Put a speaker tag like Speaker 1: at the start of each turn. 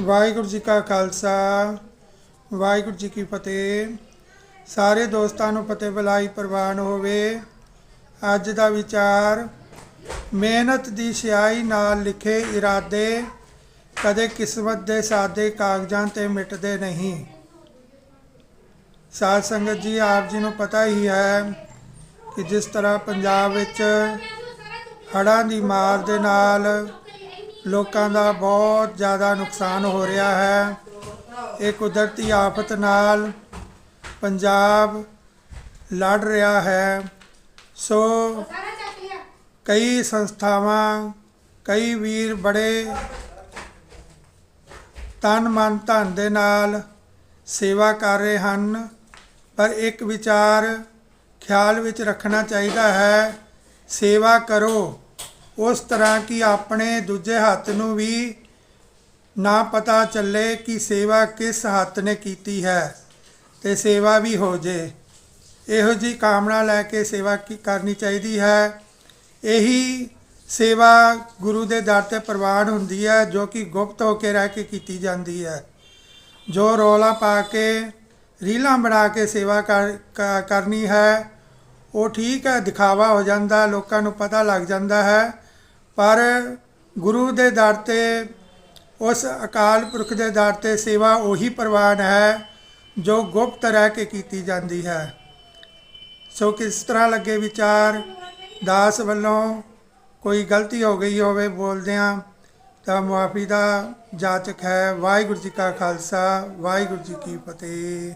Speaker 1: ਵਾਹਿਗੁਰੂ ਜੀ ਕਾ ਖਾਲਸਾ, ਵਾਹਿਗੁਰੂ ਜੀ ਕੀ ਫਤਿਹ। ਸਾਰੇ ਦੋਸਤਾਂ ਨੂੰ ਫਤਿਹ ਬਲਾਈ ਪ੍ਰਵਾਨ ਹੋਵੇ। ਅੱਜ ਦਾ ਵਿਚਾਰ, ਮਿਹਨਤ ਦੀ ਸਿਆਹੀ ਨਾਲ ਲਿਖੇ ਇਰਾਦੇ ਕਦੇ ਕਿਸਮਤ ਦੇ ਸਾਦੇ ਕਾਗਜ਼ਾਂ ਤੇ ਮਿਟਦੇ ਨਹੀਂ। ਸਾਧ ਸੰਗਤ ਜੀ, ਆਪ ਜੀ ਨੂੰ ਪਤਾ ਹੀ ਹੈ ਕਿ ਜਿਸ ਤਰ੍ਹਾਂ ਪੰਜਾਬ ਵਿੱਚ ਹੜ੍ਹਾਂ ਦੀ ਮਾਰ ਦੇ ਨਾਲ ਲੋਕਾਂ ਦਾ ਬਹੁਤ ਜ਼ਿਆਦਾ ਨੁਕਸਾਨ ਹੋ ਰਿਹਾ ਹੈ। ਇਹ ਕੁਦਰਤੀ ਆਫਤ ਨਾਲ ਪੰਜਾਬ ਲੜ ਰਿਹਾ ਹੈ। ਸੋ ਕਈ ਸੰਸਥਾਵਾਂ, ਕਈ ਵੀਰ ਬੜੇ ਤਨ ਮਨ ਧਨ ਦੇ ਨਾਲ ਸੇਵਾ ਕਰ ਰਹੇ ਹਨ, ਪਰ ਇੱਕ ਵਿਚਾਰ ਖਿਆਲ ਵਿੱਚ ਰੱਖਣਾ ਚਾਹੀਦਾ ਹੈ, ਸੇਵਾ ਕਰੋ। ਉਸ ਤਰ੍ਹਾਂ ਕਿ ਆਪਣੇ ਦੂਜੇ ਹੱਥ ਨੂੰ ਵੀ ਨਾ ਪਤਾ ਚੱਲੇ ਕਿ ਸੇਵਾ ਕਿਸ ਹੱਥ ਨੇ ਕੀਤੀ ਹੈ ਤੇ ਸੇਵਾ ਵੀ ਹੋ ਜੇ। ਇਹੋ ਜੀ ਕਾਮਨਾ ਲੈ ਕੇ ਸੇਵਾ ਕੀ ਕਰਨੀ ਚਾਹੀਦੀ ਹੈ। ਇਹੀ ਸੇਵਾ ਗੁਰੂ ਦੇ ਦਰ ਤੇ ਪ੍ਰਵਾਨ ਹੁੰਦੀ ਹੈ, ਜੋ ਕਿ ਗੁਪਤ ਹੋ ਕੇ ਰਹਿ ਕੇ ਕੀਤੀ ਜਾਂਦੀ ਹੈ। ਜੋ ਰੌਲਾ ਪਾ ਕੇ, ਰੀਲਾਂ ਬਣਾ ਕੇ ਸੇਵਾ ਕਰ, ਕ- ਕਰਨੀ ਹੈ ਉਹ ਠੀਕ ਹੈ, ਦਿਖਾਵਾ ਹੋ ਜਾਂਦਾ, ਲੋਕਾਂ ਨੂੰ ਪਤਾ ਲੱਗ ਜਾਂਦਾ ਹੈ। ਪਰ ਗੁਰੂ ਦੇ ਦਰ ਤੇ, ਉਸ ਅਕਾਲ ਪੁਰਖ ਦੇ ਦਰ ਤੇ ਸੇਵਾ ਉਹੀ ਪ੍ਰਵਾਨ ਹੈ, ਜੋ ਗੁਪਤ ਰਹਿ ਕੇ ਕੀਤੀ ਜਾਂਦੀ ਹੈ। ਸੋ ਕਿਸ ਤਰ੍ਹਾਂ ਲੱਗੇ ਵਿਚਾਰ? ਦਾਸ ਵੱਲੋਂ ਕੋਈ ਗਲਤੀ ਹੋ ਗਈ ਹੋਵੇ ਬੋਲਦਿਆਂ, ਤਾਂ ਮੁਆਫੀ ਦਾ ਜਾਚਕ ਹੈ। ਵਾਹਿਗੁਰੂ ਜੀ ਕਾ ਖਾਲਸਾ, ਵਾਹਿਗੁਰੂ ਜੀ ਕੀ ਫਤਿਹ।